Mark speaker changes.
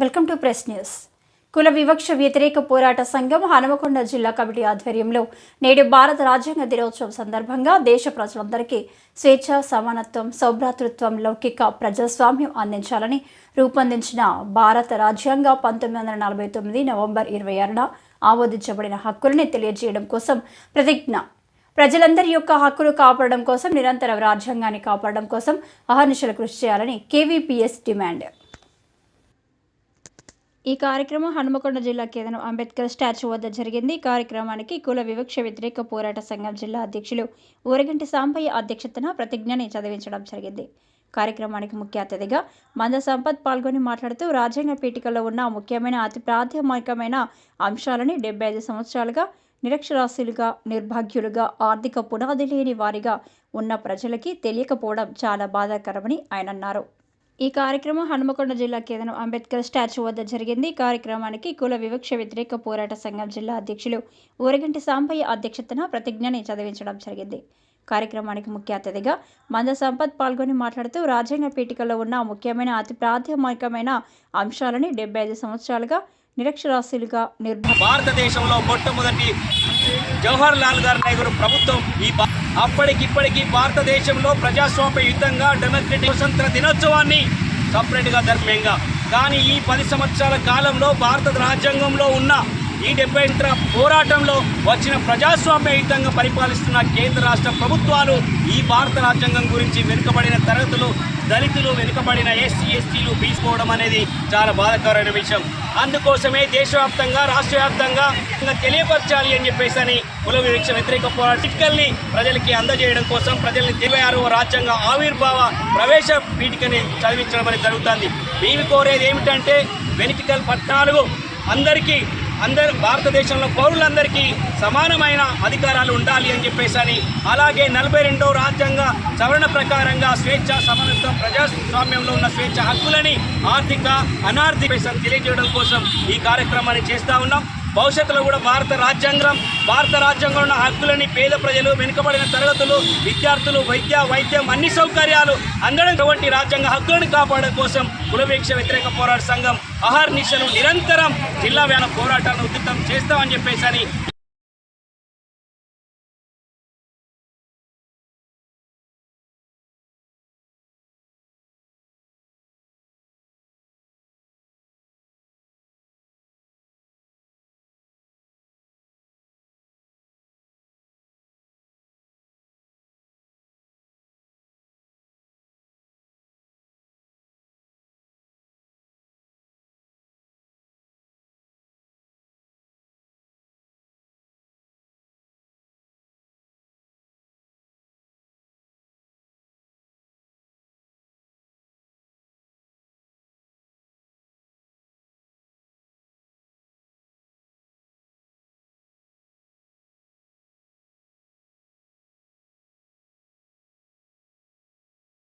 Speaker 1: Welcome to Press News. కుల వివక్ష వ్యతిరేక పోరాట సంఘం హనుమకొండ జిల్లా కమిటీ ఆధ్వర్యంలో నేడు భారత రాజ్యాంగ దినోత్సవం సందర్భంగా దేశ ప్రజలందరికీ స్వేచ్ఛ సమానత్వం సౌభ్రాతృత్వం లౌకిక ప్రజాస్వామ్యం అందించాలని రూపొందించిన భారత రాజ్యాంగ పంతొమ్మిది వందల నలభై తొమ్మిది నవంబర్ ఇరవై ఆరున ఆమోదించబడిన హక్కుల్ని తెలియజేయడం కోసం ప్రతిజ్ఞ. ప్రజలందరి యొక్క హక్కులు కాపాడడం కోసం నిరంతర రాజ్యాంగాన్ని కాపాడడం కోసం అహర్నిశలు కృషి చేయాలని కేవీపీఎస్ డిమాండ్. ఈ కార్యక్రమం హనుమకొండ జిల్లా కేంద్రం అంబేద్కర్ స్టాచ్యూ వద్ద జరిగింది. ఈ కార్యక్రమానికి కుల వివక్ష వ్యతిరేక పోరాట సంఘం జిల్లా అధ్యక్షులు ఊరగంటి సాంబయ్య అధ్యక్షతన ప్రతిజ్ఞని చదివించడం జరిగింది. కార్యక్రమానికి ముఖ్య అతిథిగా మంద సంపత్ పాల్గొని మాట్లాడుతూ రాజ్యాంగ పీఠికలో ఉన్న ముఖ్యమైన అతి ప్రాథమికమైన అంశాలని డెబ్బై ఐదు సంవత్సరాలుగా నిరక్షరాస్యులుగా నిర్భాగ్యులుగా ఆర్థిక పునాది లేని వారిగా ఉన్న ప్రజలకి తెలియకపోవడం చాలా బాధాకరమని ఆయన అన్నారు. ఈ కార్యక్రమం హనుమకొండ జిల్లా కేంద్రం అంబేద్కర్ స్టాచ్యూ వద్ద జరిగింది. ఈ కార్యక్రమానికి కుల వివక్ష వ్యతిరేక పోరాట సంఘం జిల్లా అధ్యక్షులు ఊరగంటి సాంబయ్య అధ్యక్షతన ప్రతిజ్ఞని చదివించడం జరిగింది. కార్యక్రమానికి ముఖ్య అతిథిగా మంద సంపత్ పాల్గొని మాట్లాడుతూ రాజ్యాంగ పీఠికలో ఉన్న ముఖ్యమైన అతి ప్రాథమికమైన అంశాలని డెబ్బై ఐదు సంవత్సరాలుగా నిరక్షరాస్యులుగా నిర్భ
Speaker 2: భారతదేశంలో మొట్టమొదటి జవహర్ లాల్ గారి నాయకుడు ప్రభుత్వం ఈ అప్పటికిప్పటికీ భారతదేశంలో ప్రజాస్వామ్య యుద్ధంగా డెమోక్రటిక్ స్వతంత్ర దినోత్సవాన్ని సపరేట్గా ధర్మ్యంగా. కానీ ఈ పది సంవత్సరాల కాలంలో భారత రాజ్యాంగంలో ఉన్న ఈ డెబ్బై ఏళ్ళ పోరాటంలో వచ్చిన ప్రజాస్వామ్యయుతంగా పరిపాలిస్తున్న కేంద్ర రాష్ట్ర ప్రభుత్వాలు ఈ భారత రాజ్యాంగం గురించి వెనుకబడిన తరగతులు దళితులు వెనుకబడిన ఎస్సీ ఎస్టీలు తీసుకోవడం అనేది చాలా బాధాకరమైన విషయం. అందుకోసమే దేశవ్యాప్తంగా రాష్ట్ర వ్యాప్తంగా తెలియపరచాలి అని చెప్పేసి అని కుల వివక్ష వ్యతిరేక పోరాటికల్ని ప్రజలకి అందజేయడం కోసం ప్రజల్ని ఇరవై ఆరవ రాజ్యాంగ ఆవిర్భావ ప్రవేశ పీఠికని చదివించడం అనేది జరుగుతుంది. మేము కోరేది ఏమిటంటే వెనిటికల్ పద్నాలుగు అందరికీ అందరు భారతదేశంలో పౌరులందరికీ సమానమైన అధికారాలు ఉండాలి అని చెప్పేసి అని అలాగే నలభై రెండో రాజ్యాంగ సవరణ ప్రకారంగా స్వేచ్ఛ సమానత్వం ప్రజాస్వామ్యంలో ఉన్న స్వేచ్ఛ హక్కులని ఆర్థిక అనార్థిక తెలియజేయడం కోసం ఈ కార్యక్రమాన్ని చేస్తూ ఉన్నాం. భవిష్యత్తులో కూడా భారత రాజ్యాంగం భారత రాజ్యాంగంలో ఉన్న హక్కులని పేద ప్రజలు వెనుకబడిన తరగతులు విద్యార్థులు వైద్య వైద్యం అన్ని సౌకర్యాలు అందడం రాజ్యాంగ హక్కులను కాపాడడం కోసం కులవీక్ష వ్యతిరేక పోరాట సంఘం అహర్నిశలు నిరంతరం జిల్లా వ్యాన పోరాటాలను ఉద్యుతం చేస్తామని చెప్పేసి అని